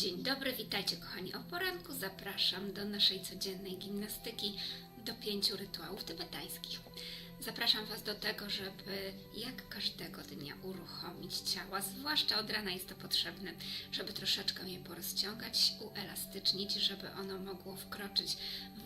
Dzień dobry, witajcie kochani o poranku. Zapraszam do naszej codziennej gimnastyki do pięciu rytuałów tybetańskich. Zapraszam Was do tego, żeby jak każdego dnia uruchomić ciała, zwłaszcza od rana jest to potrzebne, żeby troszeczkę je porozciągać, uelastycznić, żeby ono mogło wkroczyć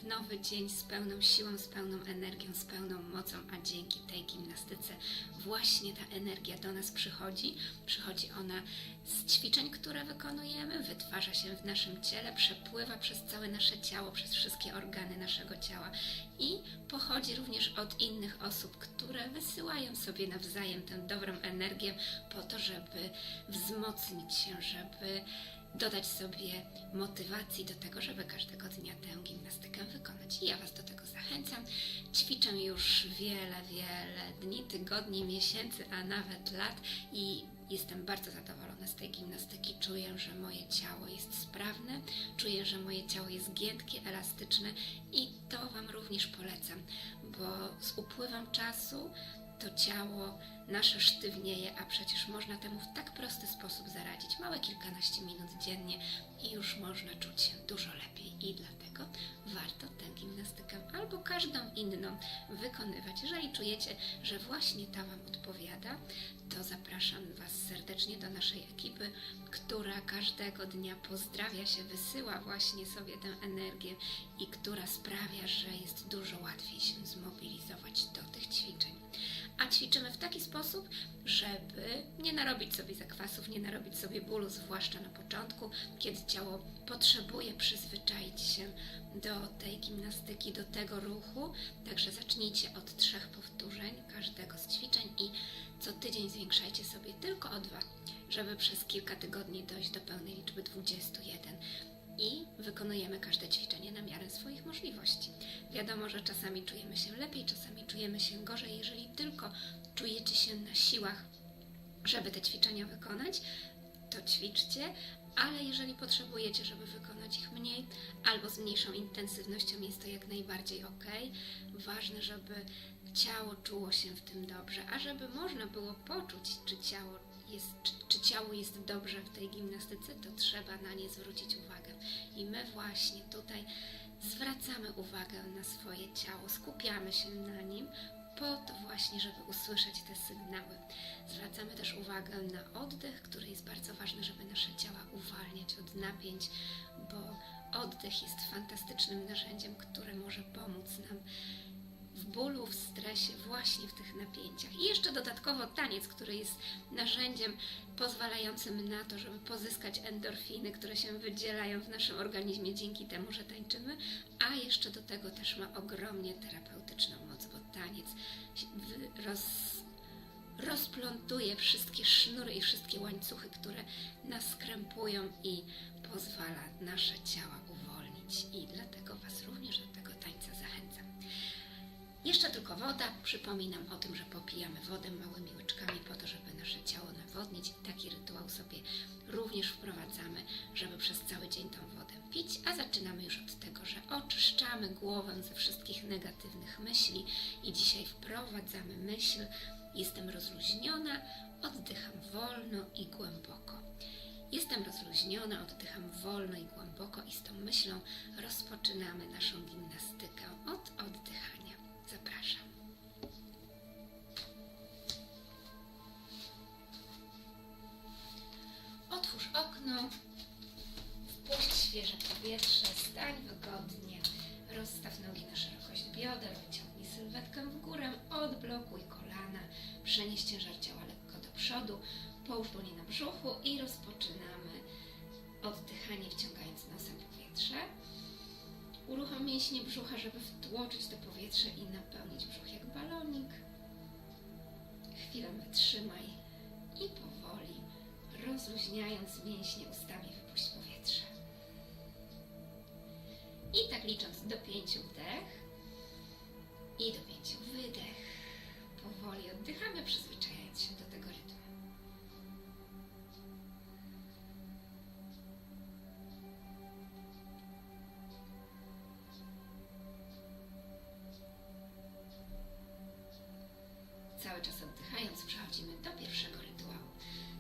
w nowy dzień z pełną siłą, z pełną energią, z pełną mocą, a dzięki tej gimnastyce właśnie ta energia do nas przychodzi. Przychodzi ona z ćwiczeń, które wykonujemy, wytwarza się w naszym ciele, przepływa przez całe nasze ciało, przez wszystkie organy naszego ciała i pochodzi również od innych osób, które wysyłają sobie nawzajem tę dobrą energię po to, żeby wzmocnić się, żeby dodać sobie motywacji do tego, żeby każdego dnia tę gimnastykę wykonać. I ja Was do tego zachęcam. Ćwiczę już wiele, wiele dni, tygodni, miesięcy, a nawet lat i jestem bardzo zadowolona z tej gimnastyki. Czuję, że moje ciało jest sprawne, czuję, że moje ciało jest giętkie, elastyczne i to Wam również polecam, bo z upływem czasu to ciało nasze sztywnieje, a przecież można temu w tak prosty sposób zaradzić. Małe kilkanaście minut dziennie i już można czuć się dużo lepiej. I dlatego warto tę gimnastykę albo każdą inną wykonywać. Jeżeli czujecie, że właśnie ta Wam odpowiada, to zapraszam Was serdecznie do naszej ekipy, która każdego dnia pozdrawia się, wysyła właśnie sobie tę energię i która sprawia, że jest dużo łatwiej się zmobilizować do tych ćwiczeń. A ćwiczymy w taki sposób, żeby nie narobić sobie zakwasów, nie narobić sobie bólu, zwłaszcza na początku, kiedy ciało potrzebuje przyzwyczaić się do tej gimnastyki, do tego ruchu. Także zacznijcie od trzech powtórzeń każdego z ćwiczeń i co tydzień zwiększajcie sobie tylko o dwa, żeby przez kilka tygodni dojść do pełnej liczby 21 i wykonujemy każde ćwiczenie na miarę swoich możliwości. Wiadomo, że czasami czujemy się lepiej, czasami czujemy się gorzej. Jeżeli tylko czujecie się na siłach, żeby te ćwiczenia wykonać, to ćwiczcie, ale jeżeli potrzebujecie, żeby wykonać ich mniej albo z mniejszą intensywnością, jest to jak najbardziej ok. Ważne, żeby ciało czuło się w tym dobrze, a żeby można było poczuć, czy ciało jest, czy, czy ciało jest dobrze w tej gimnastyce, to trzeba na nie zwrócić uwagę. I my właśnie tutaj zwracamy uwagę na swoje ciało, skupiamy się na nim, po to właśnie, żeby usłyszeć te sygnały. Zwracamy też uwagę na oddech, który jest bardzo ważny, żeby nasze ciała uwalniać od napięć, bo oddech jest fantastycznym narzędziem, które może pomóc nam w bólu, w stresie, właśnie w tych napięciach. I jeszcze dodatkowo taniec, który jest narzędziem pozwalającym na to, żeby pozyskać endorfiny, które się wydzielają w naszym organizmie dzięki temu, że tańczymy, a jeszcze do tego też ma ogromnie terapeutyczną moc, bo taniec roz, rozplątuje wszystkie sznury i wszystkie łańcuchy, które nas krępują i pozwala nasze ciała uwolnić. I dlatego Was również do tego tańca zachęcam. Jeszcze tylko woda. Przypominam o tym, że popijamy wodę małymi łyczkami po to, żeby nasze ciało nawodnić. Taki rytuał sobie również wprowadzamy, żeby przez cały dzień tą wodę pić. A zaczynamy już od tego, że oczyszczamy głowę ze wszystkich negatywnych myśli i dzisiaj wprowadzamy myśl jestem rozluźniona, oddycham wolno i głęboko. Jestem rozluźniona, oddycham wolno i głęboko i z tą myślą rozpoczynamy naszą gimnastykę od oddychania. Świeże powietrze, stań wygodnie, rozstaw nogi na szerokość bioder, wyciągnij sylwetkę w górę, odblokuj kolana, przenieś ciężar ciała lekko do przodu, połóż dłonie na brzuchu i rozpoczynamy oddychanie wciągając nosem powietrze. Uruchom mięśnie brzucha, żeby wtłoczyć to powietrze i napełnić brzuch jak balonik. Chwilę wytrzymaj i powoli, rozluźniając mięśnie ustami, do pięciu wdech i do pięciu wydech, powoli oddychamy, przyzwyczajając się do tego rytmu. Cały czas oddychając przechodzimy do pierwszego rytuału.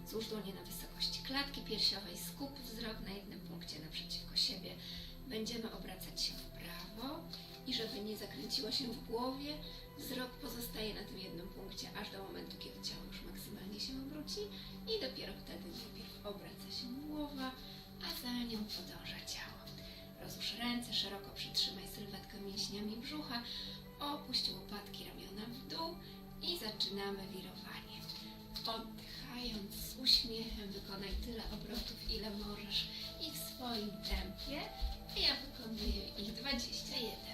Złóż dłonie na wysokości klatki piersiowej, skup wzrok na jednym punkcie naprzeciwko siebie. Będziemy obracać się w i żeby nie zakręciło się w głowie, wzrok pozostaje na tym jednym punkcie, aż do momentu, kiedy ciało już maksymalnie się obróci i dopiero wtedy najpierw obraca się głowa, a za nią podąża ciało. Rozłóż ręce, szeroko przytrzymaj sylwetkę mięśniami brzucha, opuść łopatki ramiona w dół i zaczynamy wirowanie. Oddychając z uśmiechem wykonaj tyle obrotów, ile możesz i w swoim tempie. A Ja wykonuję ich 21.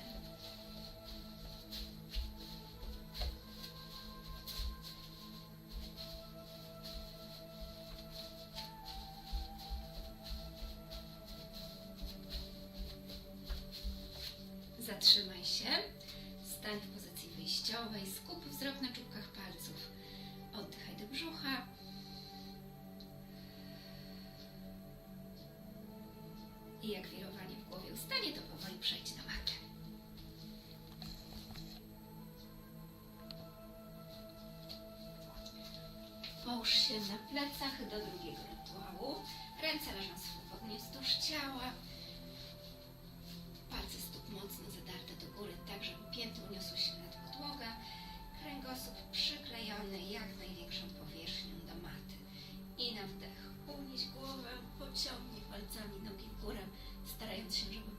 Jak wirowanie w głowie ustanie, to powoli przejdź na matę. Połóż się na plecach do drugiego rytuału. Ręce leżą swobodnie wzdłuż ciała. Palce stóp mocno zadarte do góry, tak żeby pięty uniosły się nad podłogę. Kręgosłup starając się,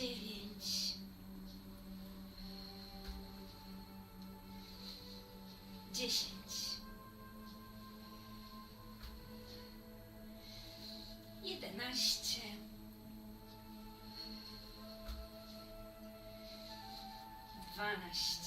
Dziewięć. Dziesięć. Jedenaście. Dwanaście.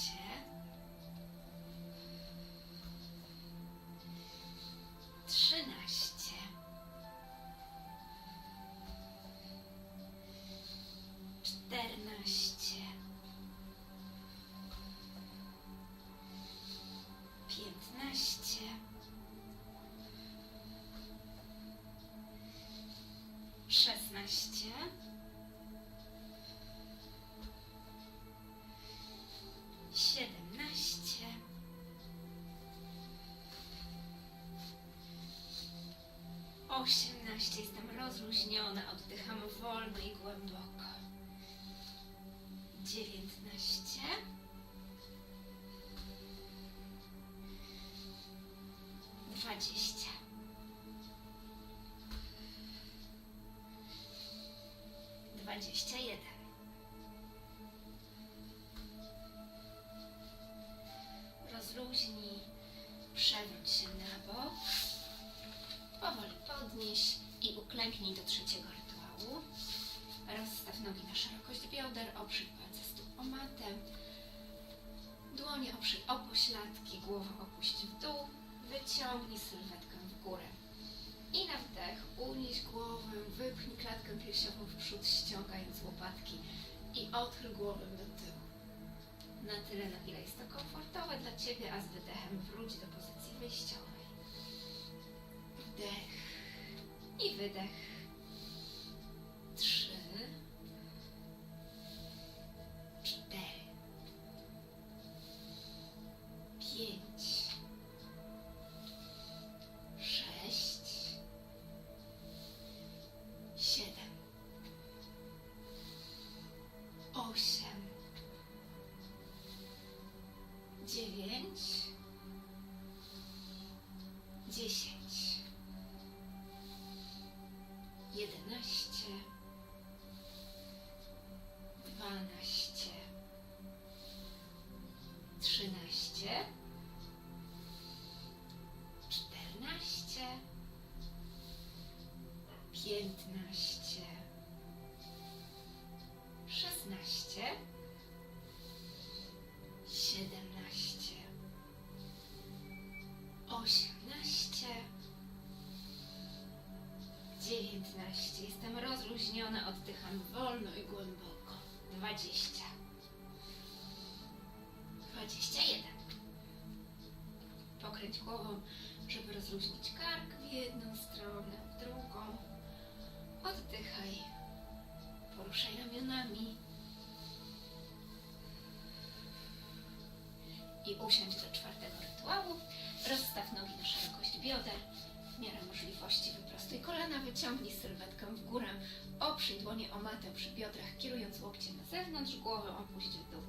18 jestem rozluźniona, oddycham wolno i głęboko. 19 podnieś i uklęknij do trzeciego rytuału. Rozstaw nogi na szerokość bioder, oprzyj palce stóp o matę. Dłonie oprzyj o pośladki, głowę opuść w dół. Wyciągnij sylwetkę w górę. I na wdech unieś głowę, wypchnij klatkę piersiową w przód, ściągając łopatki i odchyl głowę do tyłu. Na tyle, na ile jest to komfortowe dla Ciebie, a z wydechem wróć do pozycji wyjściowej. Wdech i wydech. piętnaście, szesnaście, siedemnaście, osiemnaście, dziewiętnaście. Jestem rozluźniona, oddycham wolno i głęboko. Dwadzieścia, dwadzieścia jeden. Pokręć głową, żeby rozluźnić kark w jedną stronę Poruszaj ramionami. I usiądź do czwartego rytuału. Rozstaw nogi na szerokość bioder. W miarę możliwości wyprostuj kolana, wyciągnij sylwetkę w górę. Oprzyj dłonie o matę przy biodrach, kierując łokcie na zewnątrz, głowę opuść w dół.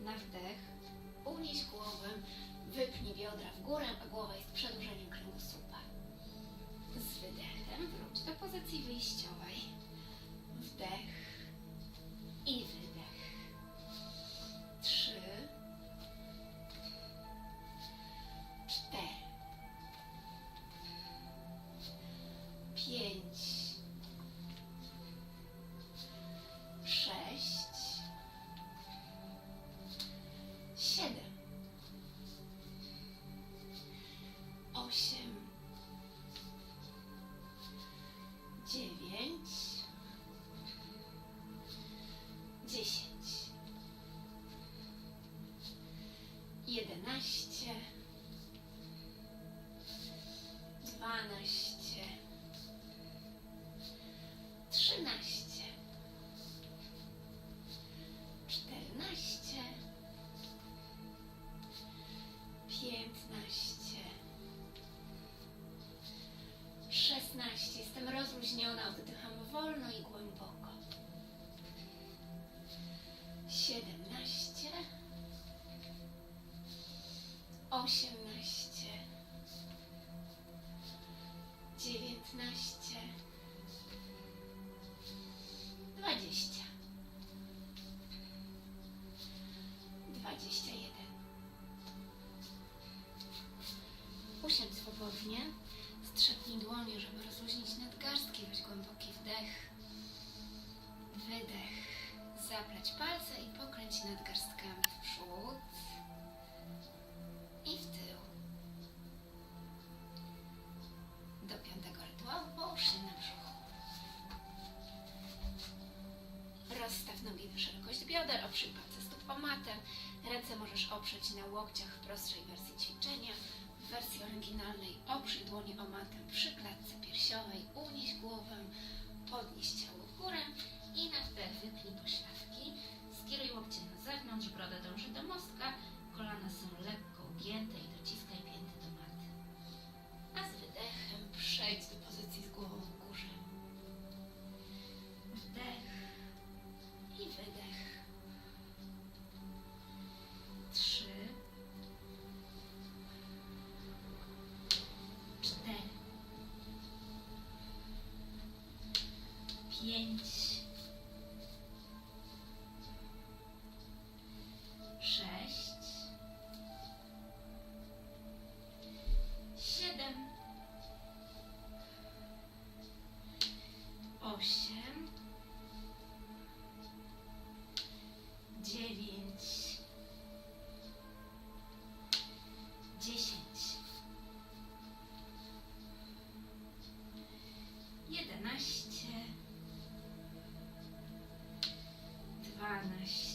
Na wdech unieś głowę, wypnij biodra w górę, a głowa jest przedłużeniem kręgosłupa. Z wydechem wróć do pozycji wyjściowej. Wdech i wydech. Wolno i głęboko. Siedemnaście, osiemnaście, możesz oprzeć na łokciach w prostszej wersji ćwiczenia. W wersji oryginalnej oprzyj dłonie o matę przy klatce piersiowej, unieś głowę, podnieś ciało w górę i na wdech wypnij pośladki. Skieruj łokcie na zewnątrz, broda dąży do mostka, change. Dwanaście,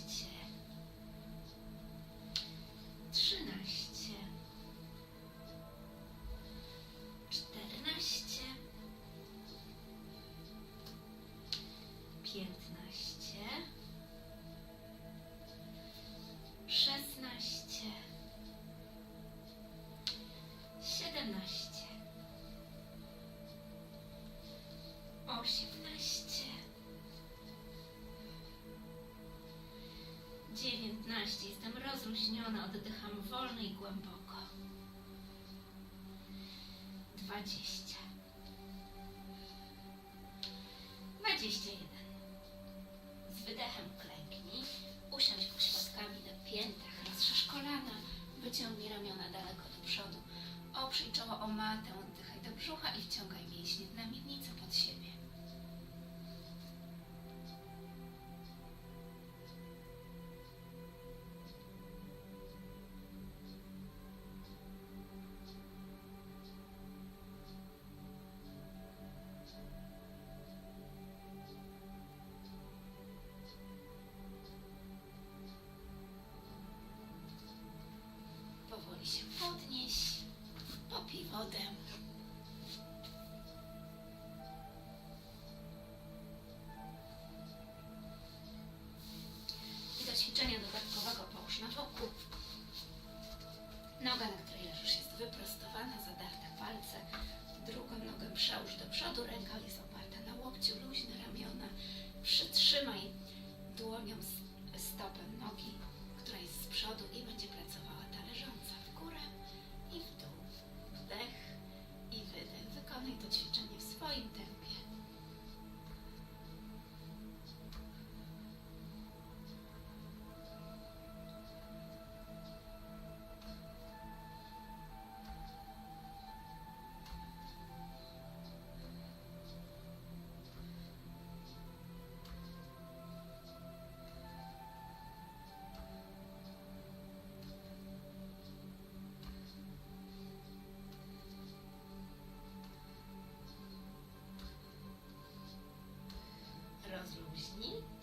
Jestem rozluźniona, oddycham wolno i głęboko. Dwadzieścia. Dwadzieścia jeden. Z wydechem klęknij, usiądź pośladkami na piętach, rozszerz kolana, wyciągnij ramiona daleko do przodu, oprzyj czoło o matę, oddychaj do brzucha i wciągaj mięśnie na miednicę pod siebie. Spróbuj się podnieść. Popij wodę. Rozluźnij. I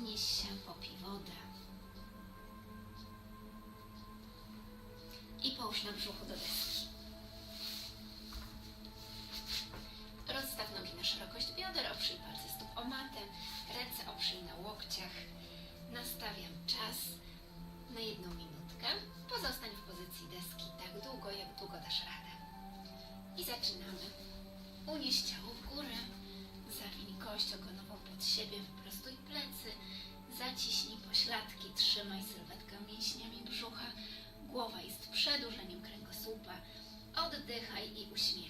Podnieś się, popij wodę. I połóż na brzuchu do deski. Rozstaw nogi na szerokość bioder, oprzyj palce stóp o matę, ręce oprzyj na łokciach. Nastawiam czas na jedną minutkę. Pozostań w pozycji deski tak długo, jak długo dasz radę. I zaczynamy. Unieś ciało w górę, zawinij kość ogonową pod siebie, wyprostuj plecy, zaciśnij pośladki, trzymaj sylwetkę mięśniami brzucha, głowa jest przedłużeniem kręgosłupa, oddychaj i uśmiechaj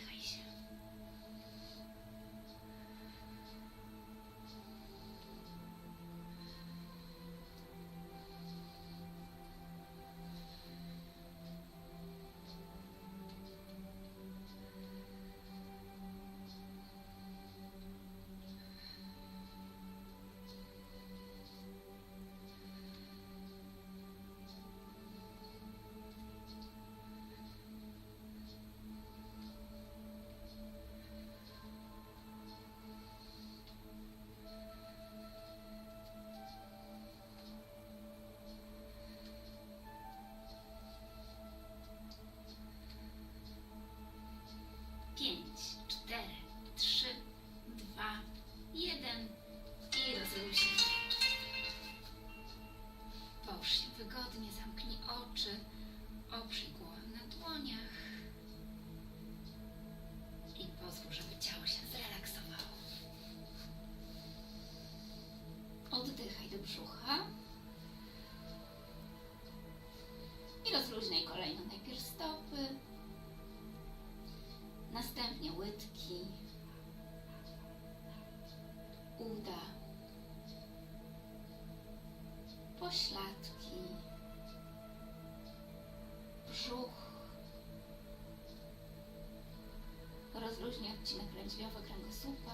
Rozluźnij odcinek lędźwiowy kręgosłupa,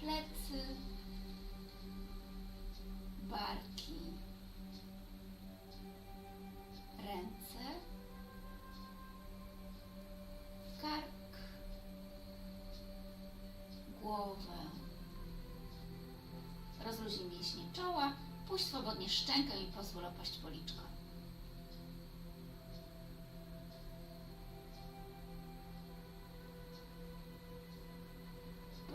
plecy, barki, ręce, kark, głowę. Rozluźnij mięśnie czoła, puść swobodnie szczękę i pozwól opaść policzkom.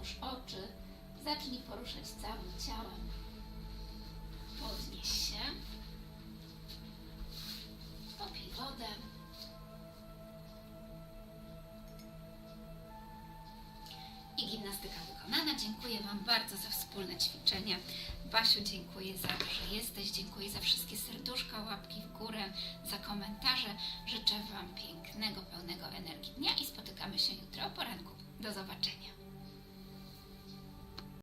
Otwórz oczy. Zacznij poruszać całym ciałem. Podnieś się. Popij wodę. I gimnastyka wykonana. Dziękuję Wam bardzo za wspólne ćwiczenia. Basiu, dziękuję za to, że jesteś. Dziękuję za wszystkie serduszka, łapki w górę, za komentarze. Życzę Wam pięknego, pełnego energii dnia i spotykamy się jutro o poranku. Do zobaczenia.